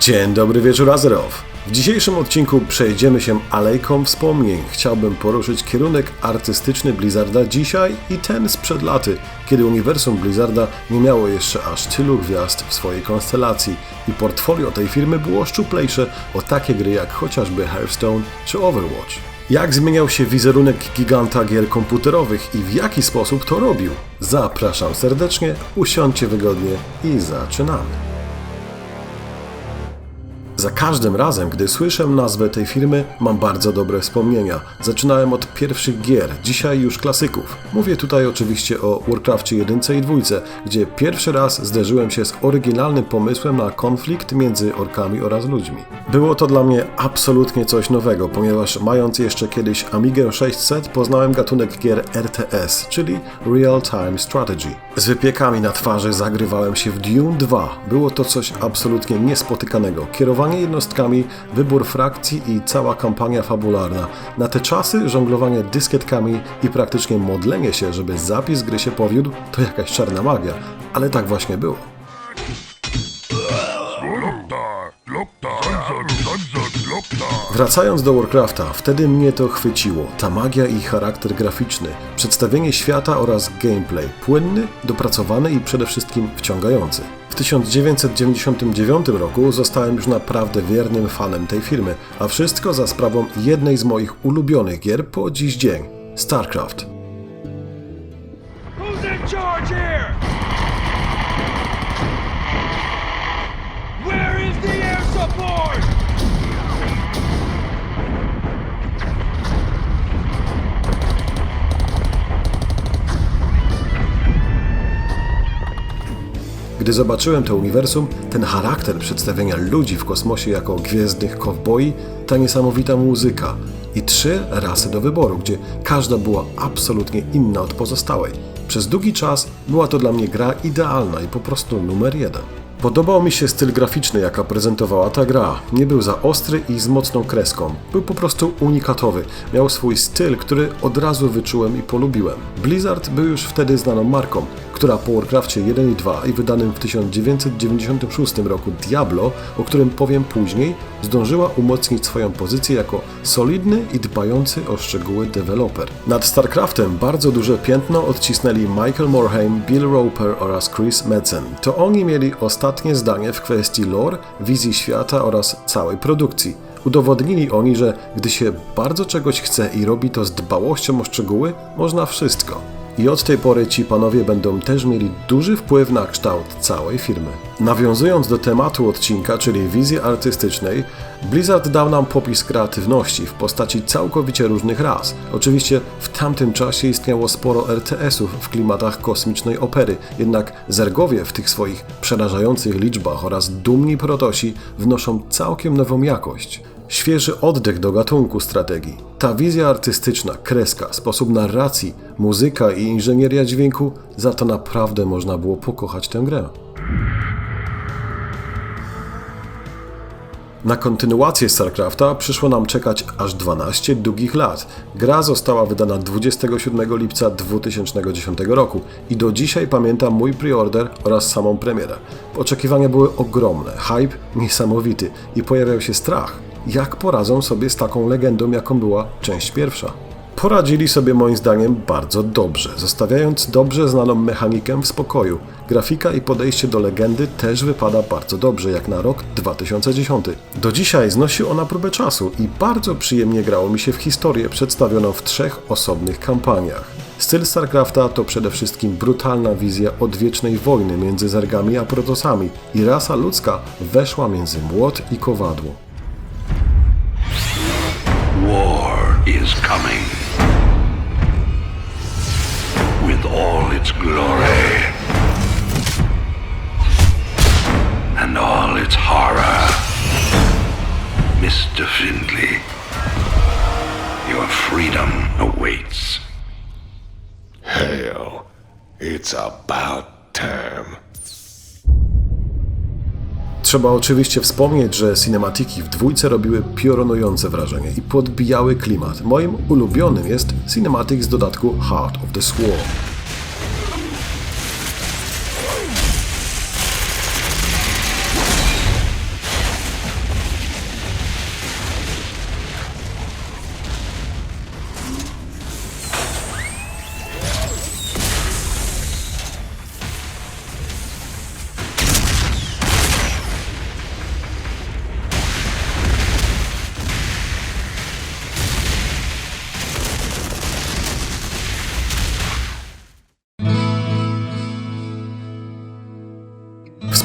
Dzień dobry wieczór Azerow. W dzisiejszym odcinku przejdziemy się alejką wspomnień. Chciałbym poruszyć kierunek artystyczny Blizzarda dzisiaj i ten sprzed laty, kiedy uniwersum Blizzarda nie miało jeszcze aż tylu gwiazd w swojej konstelacji i portfolio tej firmy było szczuplejsze o takie gry jak chociażby Hearthstone czy Overwatch. Jak zmieniał się wizerunek giganta gier komputerowych i w jaki sposób to robił? Zapraszam serdecznie, usiądźcie wygodnie i zaczynamy. Za każdym razem, gdy słyszę nazwę tej firmy, mam bardzo dobre wspomnienia. Zaczynałem od pierwszych gier, dzisiaj już klasyków. Mówię tutaj oczywiście o Warcraftie 1 i 2, gdzie pierwszy raz zderzyłem się z oryginalnym pomysłem na konflikt między orkami oraz ludźmi. Było to dla mnie absolutnie coś nowego, ponieważ mając jeszcze kiedyś Amigę 600 poznałem gatunek gier RTS, czyli Real Time Strategy. Z wypiekami na twarzy zagrywałem się w Dune 2. Było to coś absolutnie niespotykanego. Kierowanie jednostkami, wybór frakcji i cała kampania fabularna. Na te czasy żonglowanie dyskietkami i praktycznie modlenie się, żeby zapis gry się powiódł, to jakaś czarna magia. Ale tak właśnie było. Wracając do Warcrafta, wtedy mnie to chwyciło. Ta magia i charakter graficzny, przedstawienie świata oraz gameplay. Płynny, dopracowany i przede wszystkim wciągający. W 1999 roku zostałem już naprawdę wiernym fanem tej firmy, a wszystko za sprawą jednej z moich ulubionych gier po dziś dzień StarCraft. Who's in charge here? Gdy zobaczyłem to uniwersum, ten charakter przedstawienia ludzi w kosmosie jako gwiezdnych kowboi, ta niesamowita muzyka i trzy rasy do wyboru, gdzie każda była absolutnie inna od pozostałej. Przez długi czas była to dla mnie gra idealna i po prostu numer jeden. Podobał mi się styl graficzny, jaka prezentowała ta gra. Nie był za ostry i z mocną kreską. Był po prostu unikatowy. Miał swój styl, który od razu wyczułem i polubiłem. Blizzard był już wtedy znaną marką, która po Warcraftie 1 i 2 i wydanym w 1996 roku Diablo, o którym powiem później, zdążyła umocnić swoją pozycję jako solidny i dbający o szczegóły deweloper. Nad StarCraftem bardzo duże piętno odcisnęli Michael Morhaime, Bill Roper oraz Chris Metzen. To oni mieli ostatnie zdanie w kwestii lore, wizji świata oraz całej produkcji. Udowodnili oni, że gdy się bardzo czegoś chce i robi to z dbałością o szczegóły, można wszystko. I od tej pory ci panowie będą też mieli duży wpływ na kształt całej firmy. Nawiązując do tematu odcinka, czyli wizji artystycznej, Blizzard dał nam popis kreatywności w postaci całkowicie różnych ras. Oczywiście w tamtym czasie istniało sporo RTS-ów w klimatach kosmicznej opery, jednak zergowie w tych swoich przerażających liczbach oraz dumni protosi wnoszą całkiem nową jakość. Świeży oddech do gatunku strategii. Ta wizja artystyczna, kreska, sposób narracji, muzyka i inżynieria dźwięku, za to naprawdę można było pokochać tę grę. Na kontynuację StarCrafta przyszło nam czekać aż 12 długich lat. Gra została wydana 27 lipca 2010 roku i do dzisiaj pamiętam mój preorder oraz samą premierę. Oczekiwania były ogromne, hype niesamowity i pojawiał się strach. Jak poradzą sobie z taką legendą, jaką była część pierwsza? Poradzili sobie moim zdaniem bardzo dobrze, zostawiając dobrze znaną mechanikę w spokoju. Grafika i podejście do legendy też wypada bardzo dobrze, jak na rok 2010. Do dzisiaj znosi ona próbę czasu i bardzo przyjemnie grało mi się w historię przedstawioną w trzech osobnych kampaniach. Styl StarCrafta to przede wszystkim brutalna wizja odwiecznej wojny między zergami a protosami i rasa ludzka weszła między młot i kowadło. War is coming. Glory. And all its horror. Mr. Findlay, your freedom awaits. Hell, it's about time. Trzeba oczywiście wspomnieć, że cinematiki w dwójce robiły piorunujące wrażenie i podbijały klimat. Moim ulubionym jest cinematic z dodatku Heart of the Swarm.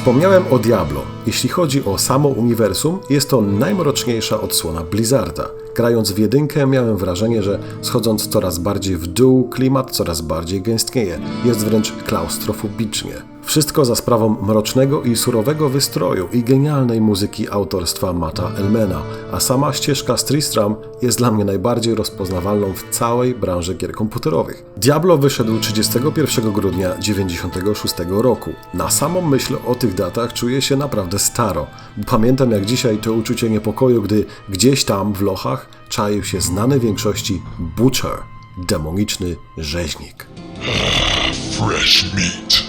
Wspomniałem o Diablo. Jeśli chodzi o samo uniwersum, jest to najmroczniejsza odsłona Blizzarda. Grając w jedynkę miałem wrażenie, że schodząc coraz bardziej w dół, klimat coraz bardziej gęstnieje. Jest wręcz klaustrofobicznie. Wszystko za sprawą mrocznego i surowego wystroju i genialnej muzyki autorstwa Mata Elmena, a sama ścieżka Tristram jest dla mnie najbardziej rozpoznawalną w całej branży gier komputerowych. Diablo wyszedł 31 grudnia 1996 roku. Na samą myśl o tych datach czuję się naprawdę staro. Pamiętam jak dzisiaj to uczucie niepokoju, gdy gdzieś tam w lochach czaił się znany większości Butcher, demoniczny rzeźnik. Fresh meat.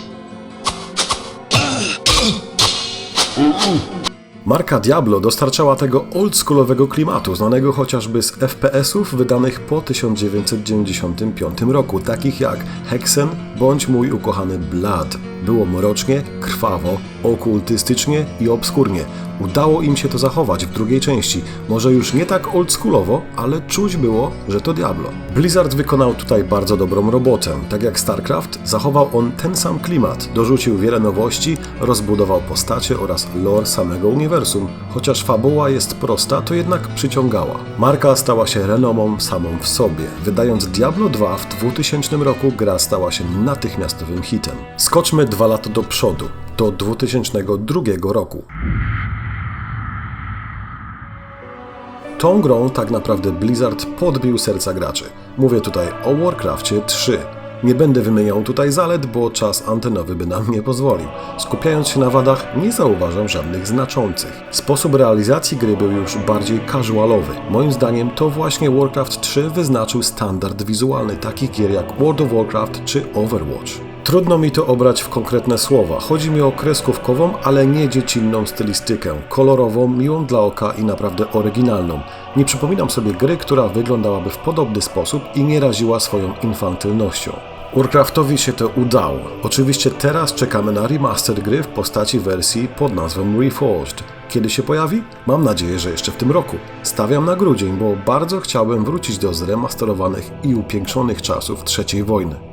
Marka Diablo dostarczała tego oldschoolowego klimatu, znanego chociażby z FPS-ów wydanych po 1995 roku, takich jak Hexen bądź mój ukochany Blood. Było mrocznie, krwawo, okultystycznie i obskurnie. Udało im się to zachować w drugiej części. Może już nie tak oldschoolowo, ale czuć było, że to Diablo. Blizzard wykonał tutaj bardzo dobrą robotę. Tak jak StarCraft, zachował on ten sam klimat, dorzucił wiele nowości, rozbudował postacie oraz lore samego uniwersum. Chociaż fabuła jest prosta, to jednak przyciągała. Marka stała się renomą samą w sobie. Wydając Diablo 2 w 2000 roku, gra stała się natychmiastowym hitem. Skoczmy dwa lata do przodu, do 2002 roku. Tą grą tak naprawdę Blizzard podbił serca graczy. Mówię tutaj o Warcraftie 3. Nie będę wymieniał tutaj zalet, bo czas antenowy by nam nie pozwolił. Skupiając się na wadach, nie zauważam żadnych znaczących. Sposób realizacji gry był już bardziej casualowy. Moim zdaniem to właśnie Warcraft 3 wyznaczył standard wizualny takich gier jak World of Warcraft czy Overwatch. Trudno mi to obrać w konkretne słowa. Chodzi mi o kreskówkową, ale nie dziecinną stylistykę. Kolorową, miłą dla oka i naprawdę oryginalną. Nie przypominam sobie gry, która wyglądały w podobny sposób i nie raziła swoją infantylnością. Warcraftowi się to udało. Oczywiście teraz czekamy na remaster gry w postaci wersji pod nazwą Reforged. Kiedy się pojawi? Mam nadzieję, że jeszcze w tym roku. Stawiam na grudzień, bo bardzo chciałbym wrócić do zremasterowanych i upiększonych czasów III wojny.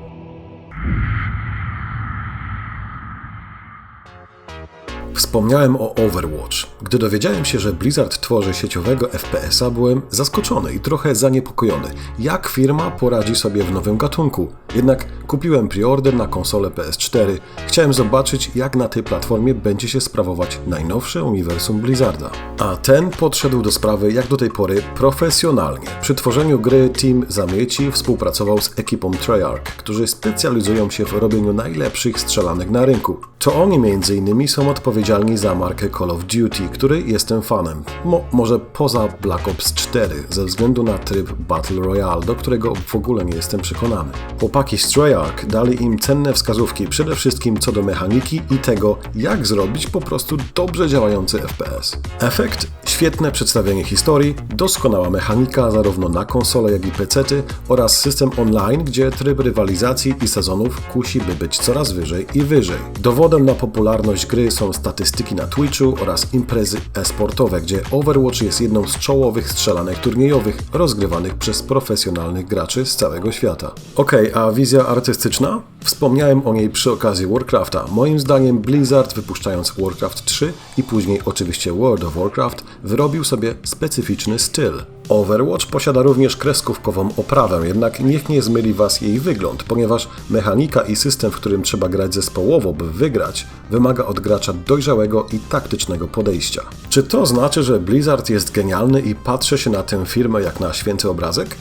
Wspomniałem o Overwatch. Gdy dowiedziałem się, że Blizzard tworzy sieciowego FPS-a, byłem zaskoczony i trochę zaniepokojony, jak firma poradzi sobie w nowym gatunku. Jednak kupiłem preorder na konsolę PS4. Chciałem zobaczyć, jak na tej platformie będzie się sprawować najnowsze uniwersum Blizzarda. A ten podszedł do sprawy jak do tej pory profesjonalnie. Przy tworzeniu gry Team Zamieci współpracował z ekipą Treyarch, którzy specjalizują się w robieniu najlepszych strzelanek na rynku. To oni m.in. są odpowiedzialni za markę Call of Duty, której jestem fanem. Mo może poza Black Ops 4, ze względu na tryb Battle Royale, do którego w ogóle nie jestem przekonany. Chłopaki z Treyarch dali im cenne wskazówki, przede wszystkim co do mechaniki i tego, jak zrobić po prostu dobrze działający FPS. Efekt? Świetne przedstawienie historii, doskonała mechanika zarówno na konsole, jak i pecety oraz system online, gdzie tryb rywalizacji i sezonów kusi, by być coraz wyżej i wyżej. Dowodem na popularność gry są statystyki na Twitchu oraz imprezy e-sportowe, gdzie Overwatch jest jedną z czołowych strzelanek turniejowych rozgrywanych przez profesjonalnych graczy z całego świata. Okej, a wizja artystyczna? Wspomniałem o niej przy okazji Warcrafta. Moim zdaniem Blizzard, wypuszczając Warcraft 3 i później oczywiście World of Warcraft, wyrobił sobie specyficzny styl. Overwatch posiada również kreskówkową oprawę, jednak niech nie zmyli Was jej wygląd, ponieważ mechanika i system, w którym trzeba grać zespołowo, by wygrać, wymaga od gracza dojrzałego i taktycznego podejścia. Czy to znaczy, że Blizzard jest genialny i patrzy się na tę firmę jak na święty obrazek?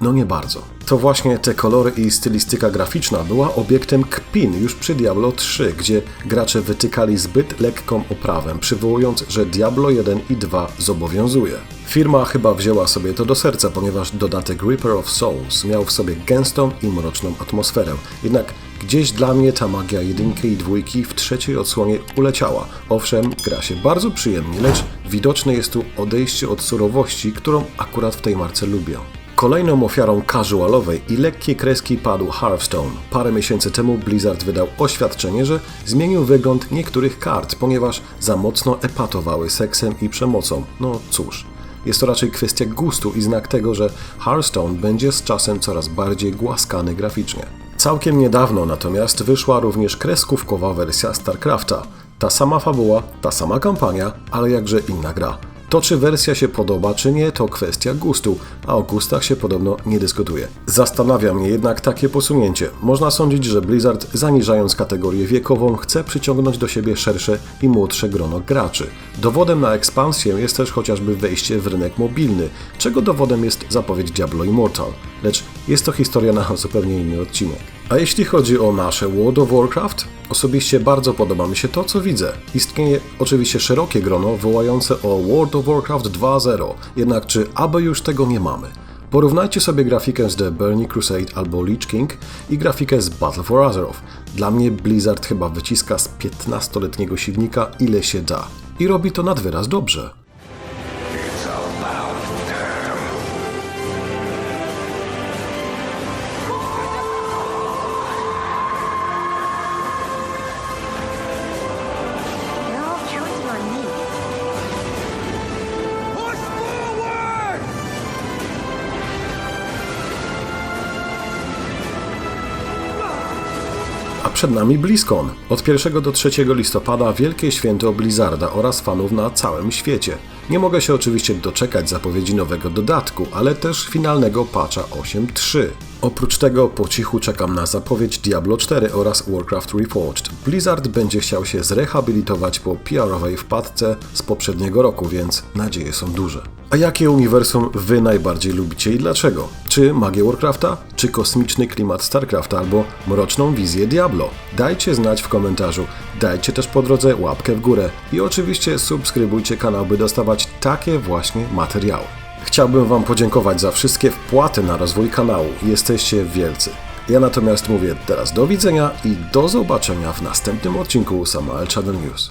No nie bardzo. To właśnie te kolory i stylistyka graficzna była obiektem kpin już przy Diablo 3, gdzie gracze wytykali zbyt lekką oprawę, przywołując, że Diablo 1 i 2 zobowiązuje. Firma chyba wzięła sobie to do serca, ponieważ dodatek Reaper of Souls miał w sobie gęstą i mroczną atmosferę. Jednak gdzieś dla mnie ta magia jedynki i dwójki w trzeciej odsłonie uleciała. Owszem, gra się bardzo przyjemnie, lecz widoczne jest tu odejście od surowości, którą akurat w tej marce lubię. Kolejną ofiarą casualowej i lekkiej kreski padł Hearthstone. Parę miesięcy temu Blizzard wydał oświadczenie, że zmienił wygląd niektórych kart, ponieważ za mocno epatowały seksem i przemocą. No cóż. Jest to raczej kwestia gustu i znak tego, że Hearthstone będzie z czasem coraz bardziej głaskany graficznie. Całkiem niedawno natomiast wyszła również kreskówkowa wersja StarCrafta. Ta sama fabuła, ta sama kampania, ale jakże inna gra. To, czy wersja się podoba, czy nie, to kwestia gustu, a o gustach się podobno nie dyskutuje. Zastanawia mnie jednak takie posunięcie. Można sądzić, że Blizzard, zaniżając kategorię wiekową, chce przyciągnąć do siebie szersze i młodsze grono graczy. Dowodem na ekspansję jest też chociażby wejście w rynek mobilny, czego dowodem jest zapowiedź Diablo Immortal. Lecz jest to historia na zupełnie inny odcinek. A jeśli chodzi o nasze World of Warcraft, osobiście bardzo podoba mi się to, co widzę. Istnieje oczywiście szerokie grono wołające o World of Warcraft 2.0, jednak czy aby już tego nie mamy? Porównajcie sobie grafikę z The Burning Crusade albo Lich King i grafikę z Battle for Azeroth. Dla mnie Blizzard chyba wyciska z 15-letniego silnika ile się da. I robi to nad wyraz dobrze. Przed nami BlizzCon. Od 1 do 3 listopada wielkie święto Blizzarda oraz fanów na całym świecie. Nie mogę się oczywiście doczekać zapowiedzi nowego dodatku, ale też finalnego patcha 8.3. Oprócz tego po cichu czekam na zapowiedź Diablo 4 oraz Warcraft Reforged. Blizzard będzie chciał się zrehabilitować po PR-owej wpadce z poprzedniego roku, więc nadzieje są duże. A jakie uniwersum wy najbardziej lubicie i dlaczego? Czy magię Warcrafta, czy kosmiczny klimat Starcrafta, albo mroczną wizję Diablo? Dajcie znać w komentarzu, dajcie też po drodze łapkę w górę i oczywiście subskrybujcie kanał, by dostawać takie właśnie materiały. Chciałbym Wam podziękować za wszystkie wpłaty na rozwój kanału. Jesteście wielcy. Ja natomiast mówię teraz do widzenia i do zobaczenia w następnym odcinku Samael Channel News.